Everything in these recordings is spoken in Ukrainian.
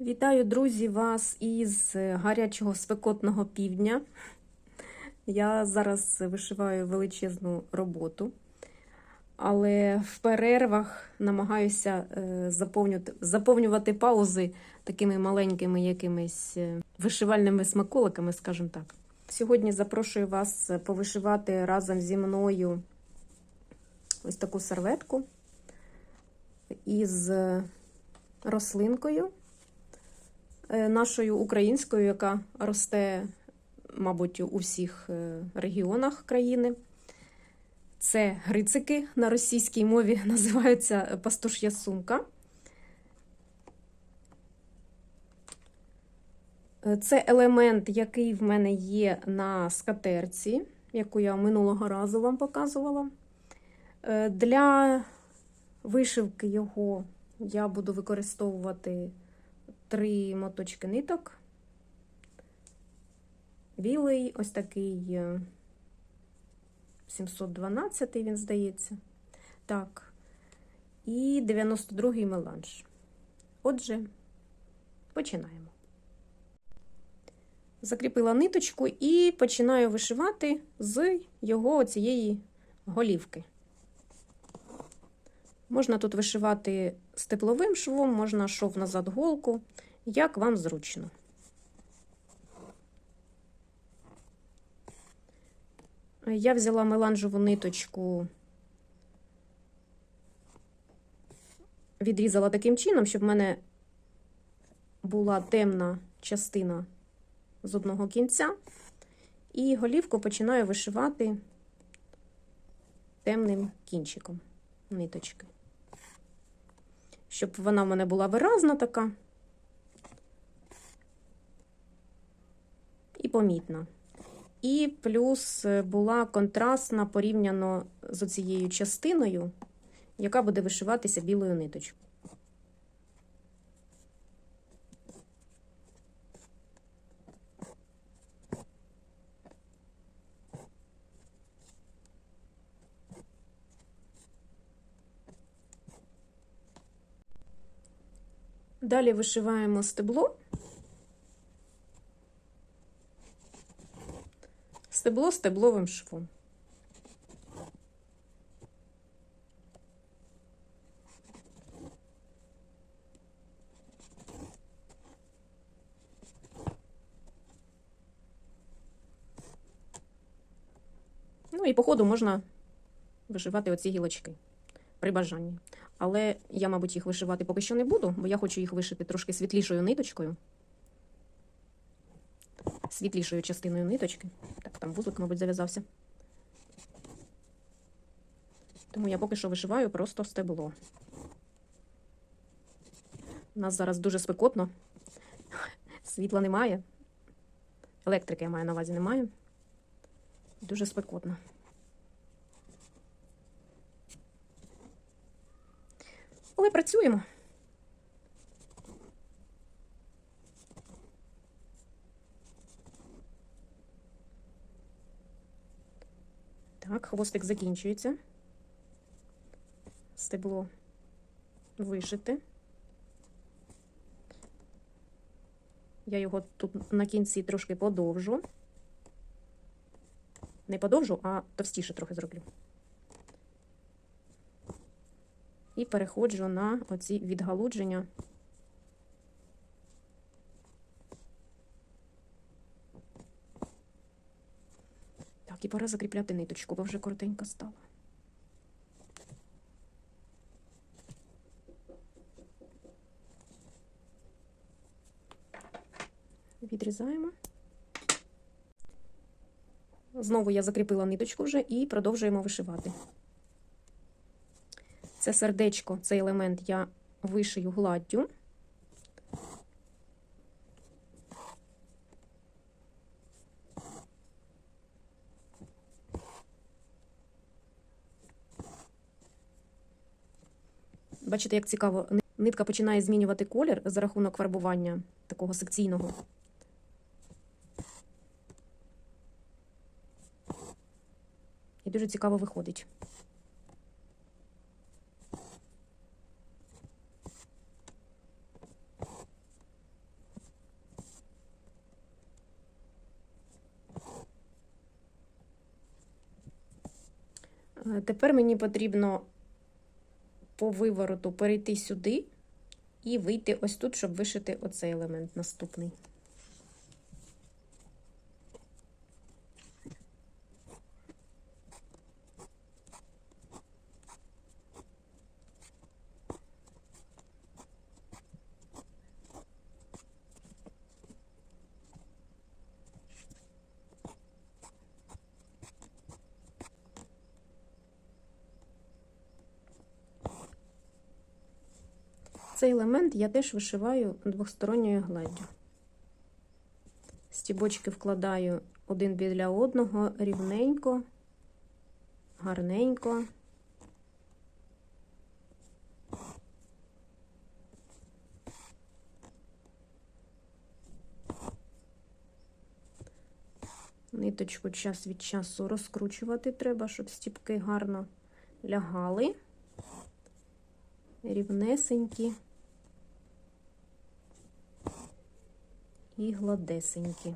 Вітаю, друзі, вас із гарячого спекотного півдня. Я зараз вишиваю величезну роботу, але в перервах намагаюся е, заповнювати, паузи такими маленькими якимись е, вишивальними смаколиками, скажімо так. Сьогодні запрошую вас повишивати разом зі мною ось таку серветку із рослинкою е, нашою українською, яка росте, мабуть, у всіх е, регіонах країни. Це грицики на російській мові називаються пастуш'я сумка. Е, Це елемент, який в мене є на скатерці, яку я минулого разу вам показувала. Е, Для вишивки його я буду використовувати три моточки ниток. Білий, ось такий е, 712 він здається. Так. І 92-й меланж. Отже, починаємо. Закріпила ниточку і починаю вишивати з його цієї голівки. Можна тут вишивати з тепловим швом, можна шов назад голку, як вам зручно. Я взяла меланжеву ниточку, відрізала таким чином, щоб в мене була темна частина з одного кінця, і голівку починаю вишивати темним кінчиком ниточки. Щоб вона в мене була виразна така і помітна. І плюс була контрастна порівняно з цією частиною, яка буде вишиватися білою ниточкою. Далі вишиваємо стебло. Стебло стебловим швом. Ну і по ходу можна вишивати оці гілочки при бажанні. Але я, мабуть, їх вишивати поки що не буду, бо я хочу їх вишити трошки світлішою ниточкою. Світлішою частиною ниточки. Так, там вузлик, мабуть, зав'язався. Тому я поки що вишиваю просто стебло. У нас зараз дуже спекотно. Світла немає. Електрики я маю на увазі немає. Дуже спекотно. Але працюємо. Так, хвостик закінчується. Стебло вишите. Я його тут на кінці трошки подовжу. Не подовжу, а товстіше трохи зроблю. І переходжу на оці відгалудження. Так, і пора закріпляти ниточку, бо вже коротенько стала. Відрізаємо. Знову я закріпила ниточку вже і продовжуємо вишивати. Це сердечко, цей елемент я вишию гладдю. Бачите, як цікаво, нитка починає змінювати колір за рахунок фарбування такого секційного. І дуже цікаво виходить. Тепер мені потрібно по вивороту перейти сюди і вийти ось тут, щоб вишити оцей елемент наступний. Елемент я теж вишиваю двосторонньою гладдю. Стібочки вкладаю один біля одного рівненько, гарненько. Ниточку час від часу розкручувати треба, щоб стіпки гарно лягали, рівнесенькі. І гладесенькі.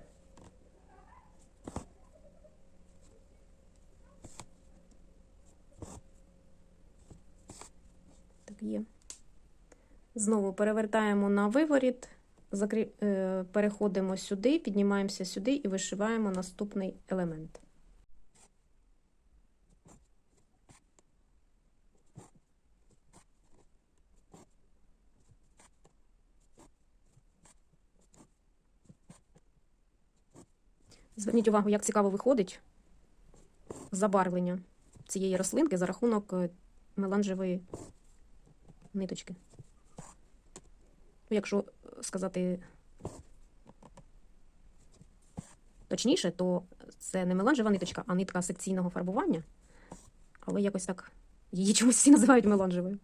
Так є. Знову перевертаємо на виворіт, е, переходимо сюди, піднімаємося сюди і вишиваємо наступний елемент. Зверніть увагу, як цікаво виходить забарвлення цієї рослинки за рахунок е, меланжевої ниточки. Ну, Якщо сказати точніше, то це не меланжева ниточка, а нитка секційного фарбування. Але якось так її чомусь всі називають меланжевою.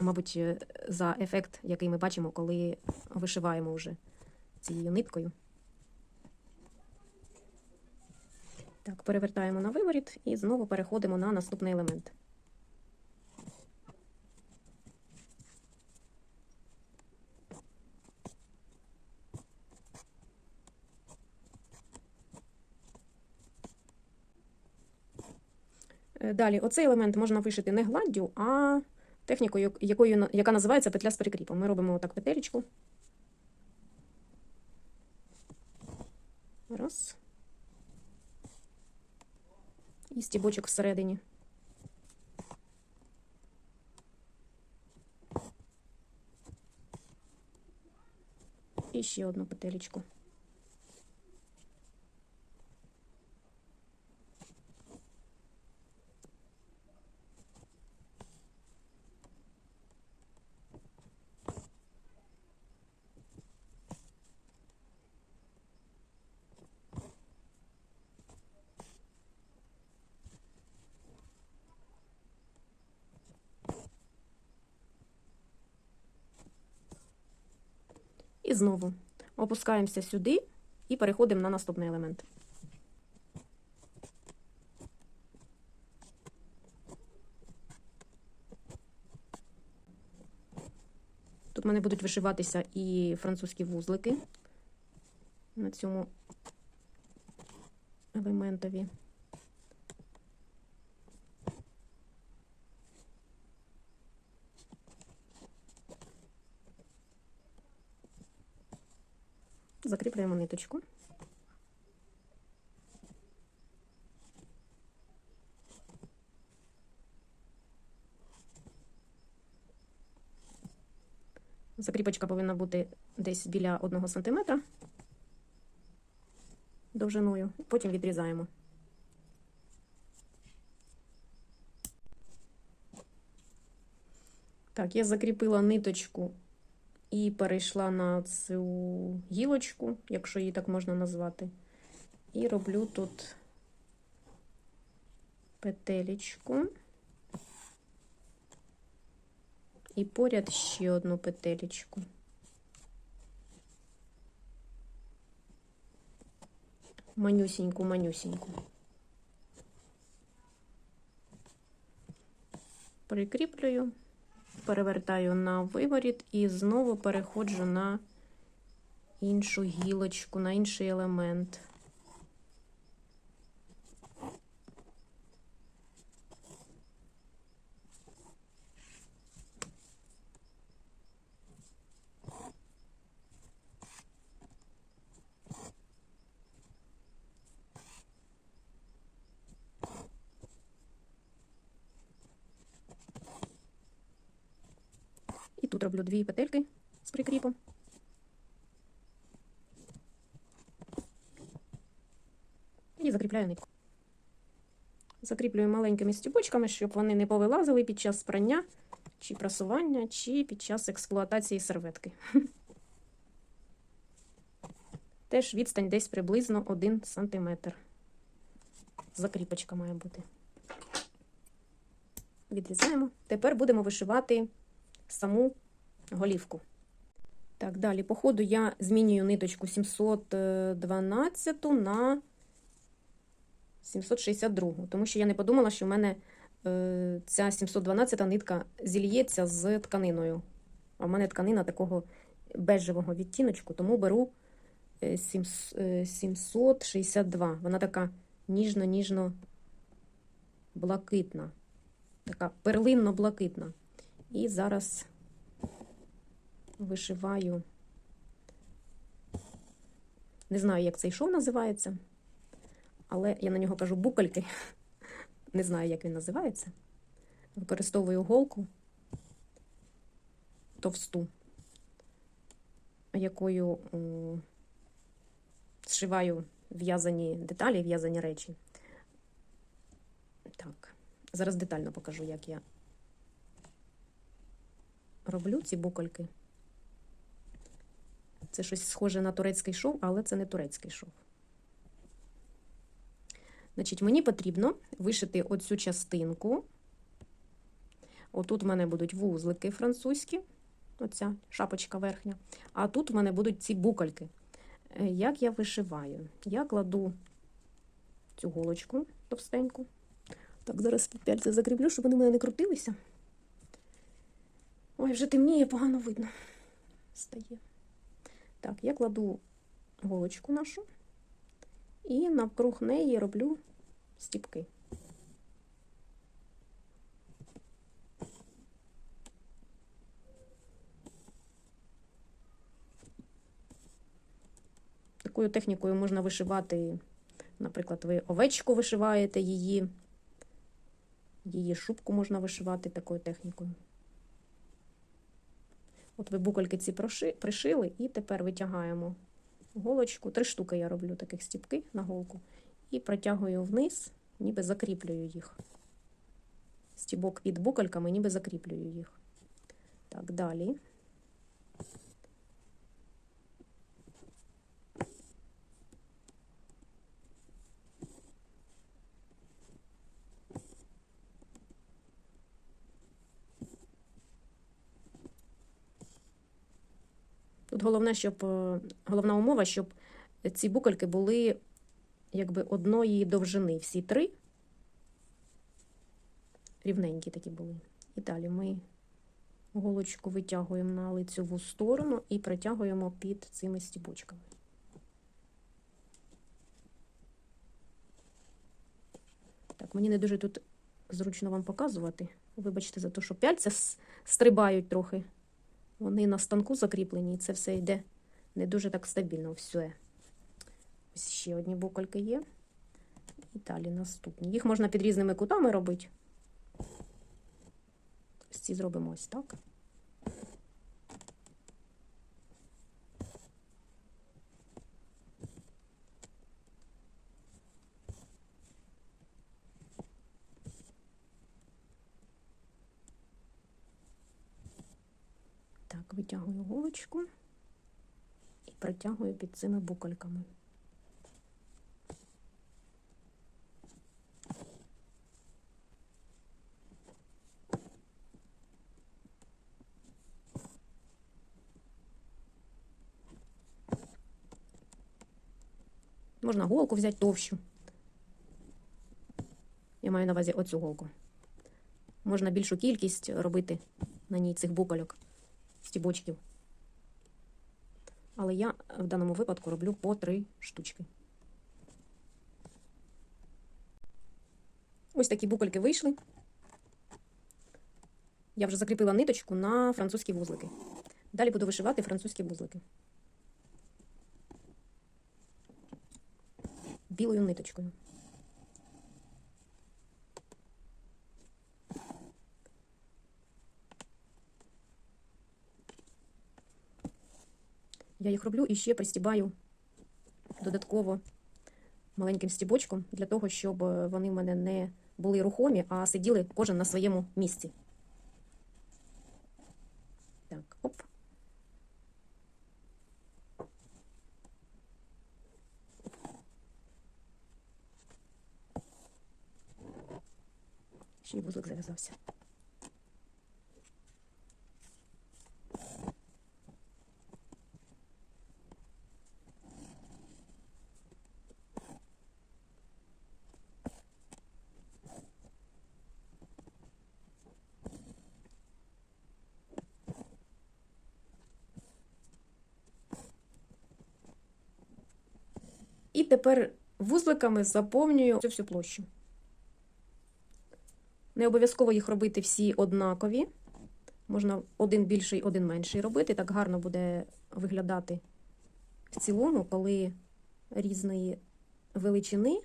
Мабуть, е, за ефект, який ми бачимо, коли вишиваємо вже цією ниткою. Так, перевертаємо на виворіт і знову переходимо на наступний елемент. Е, Далі, оцей елемент можна вишити не гладдю, а технікою, якою, яка називається петля з перекріпом. Ми робимо отак петелечку. Раз. І стібочок всередині. І ще одну петелечку. Знову опускаємося сюди і переходимо на наступний елемент. Тут в мене будуть вишиватися і французькі вузлики на цьому елементові. Закріплюємо ниточку. Закріпочка повинна бути десь біля 1 см довжиною, потім відрізаємо. Так, я закріпила ниточку і перейшла на цю гілочку, якщо її так можна назвати. І роблю тут петелечку. І поряд ще одну петелечку. Манюсіньку, манюсіньку. Прикріплюю перевертаю на виворіт і знову переходжу на іншу гілочку, на інший елемент. Тут роблю дві петельки з прикріпом. І закріпляю нитку. Закріплюю маленькими стюбочками, щоб вони не повилазили під час прання, чи прасування, чи під час експлуатації серветки. Теж відстань десь приблизно 1 см. Закріпочка має бути. Відрізаємо. Тепер будемо вишивати саму голівку. Так, далі, по ходу я змінюю ниточку 712 на 762, тому що я не подумала, що в мене е, ця 712 нитка зільється з тканиною. А в мене тканина такого бежевого відтіночку, тому беру е, сім- е, 762. Вона така ніжно-ніжно блакитна, така перлинно-блакитна. І зараз вишиваю. Не знаю, як цей шов називається, але я на нього кажу букольки. Не знаю, як він називається. Використовую голку товсту, якою зшиваю в'язані деталі, в'язані речі. Так, зараз детально покажу, як я роблю ці букольки. Це щось схоже на турецький шов, але це не турецький шов. Значить, мені потрібно вишити оцю частинку. Отут в мене будуть вузлики французькі, оця шапочка верхня. А тут в мене будуть ці букольки. Е, Як я вишиваю? Я кладу цю голочку товстеньку. Так, зараз п'яльця закріплю, щоб вони в мене не крутилися. Ой, вже темніє, погано видно. Стає. Так, я кладу голочку нашу і навкруг неї роблю стіпки. Такою технікою можна вишивати, наприклад, ви овечку вишиваєте її, її шубку можна вишивати такою технікою. От ви букольки ці пришили, і тепер витягаємо голочку. Три штуки я роблю таких стіпки на голку. І протягую вниз, ніби закріплюю їх. Стібок під букольками, ніби закріплюю їх. Так, далі. Тут головне, щоб е, головна умова, щоб ці букольки були якби одної довжини. Всі три рівненькі такі були. І далі ми голочку витягуємо на лицьову сторону і притягуємо під цими стібочками. Так, мені не дуже тут зручно вам показувати. Вибачте за те, що пяльця стрибають трохи. Вони на станку закріплені, і це все йде не дуже так стабільно. Все. Ось ще одні букольки є. І далі наступні. Їх можна під різними кутами робити. Ці зробимо ось. Так, голочку і протягую під цими букольками. Можна голку взяти товщу. Я маю на увазі оцю голку. Можна більшу кількість робити на ній цих букольок, стібочків. Але я в даному випадку роблю по три штучки. Ось такі букольки вийшли. Я вже закріпила ниточку на французькі вузлики. Далі буду вишивати французькі вузлики. Білою ниточкою. Я їх роблю і ще пристібаю додатково маленьким стібочком для того, щоб е, вони в мене не були рухомі, а сиділи кожен на своєму місці. Так, оп. Ще й вузлик зав'язався. І тепер вузликами заповнюю цю всю площу. Не обов'язково їх робити всі однакові. Можна один більший, один менший робити. Так гарно буде виглядати в цілому, коли різної величини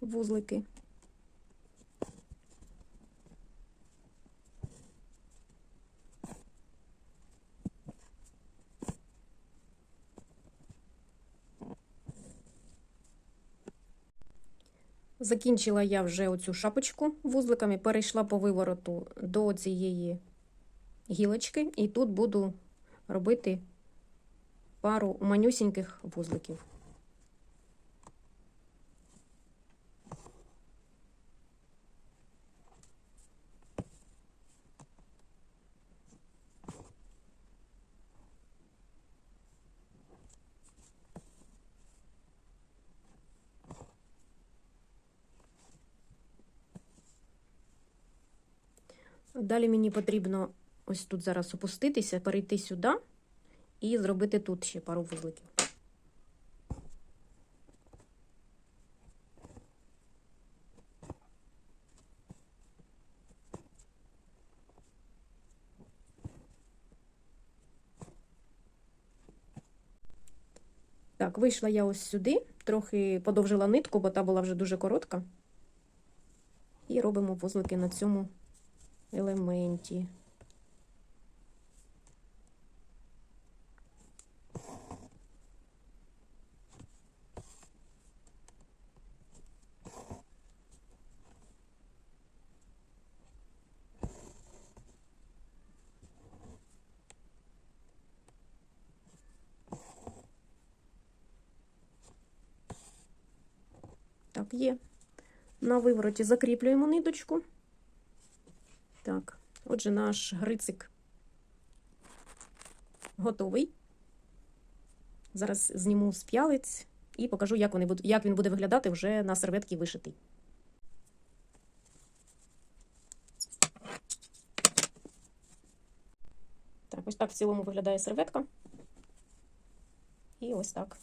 вузлики. Закінчила я вже оцю шапочку вузликами, перейшла по вивороту до цієї гілочки, і тут буду робити пару манюсіньких вузликів. Далі мені потрібно ось тут зараз опуститися, перейти сюди і зробити тут ще пару вузликів. Так, вийшла я ось сюди, трохи подовжила нитку, бо та була вже дуже коротка. І робимо вузлики на цьому елементі. Так, є. На вивороті закріплюємо ниточку. Так, отже, наш грицик готовий. Зараз зніму з п'ялиць і покажу, як, вони як він буде виглядати вже на серветці вишитий. Так, ось так в цілому виглядає серветка. І ось так.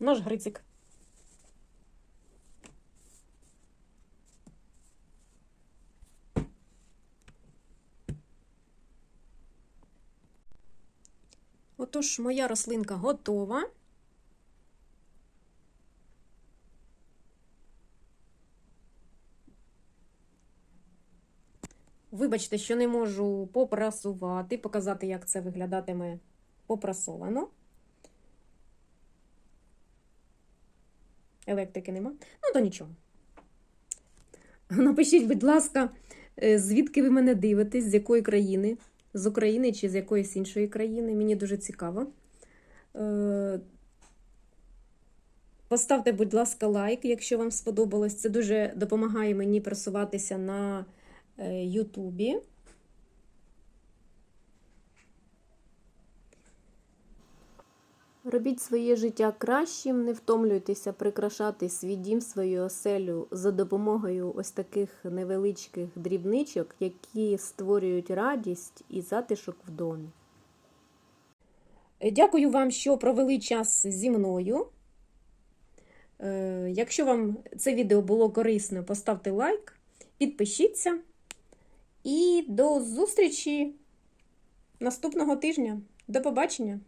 Наш грицик. Отож, моя рослинка готова. Вибачте, що не можу попрасувати, показати, як це виглядатиме попрасовано. Електрики нема. Ну, то нічого. Напишіть, будь ласка, е, звідки ви мене дивитесь, з якої країни з України чи з якоїсь іншої країни. Мені дуже цікаво. Е, поставте, будь ласка, лайк, якщо вам сподобалось. Це дуже допомагає мені просуватися на е, Ютубі. Робіть своє життя кращим, не втомлюйтеся прикрашати свій дім, свою оселю за допомогою ось таких невеличких дрібничок, які створюють радість і затишок в домі. Дякую вам, що провели час зі мною. Е, Якщо вам це відео було корисно, поставте лайк, підпишіться і до зустрічі наступного тижня. До побачення!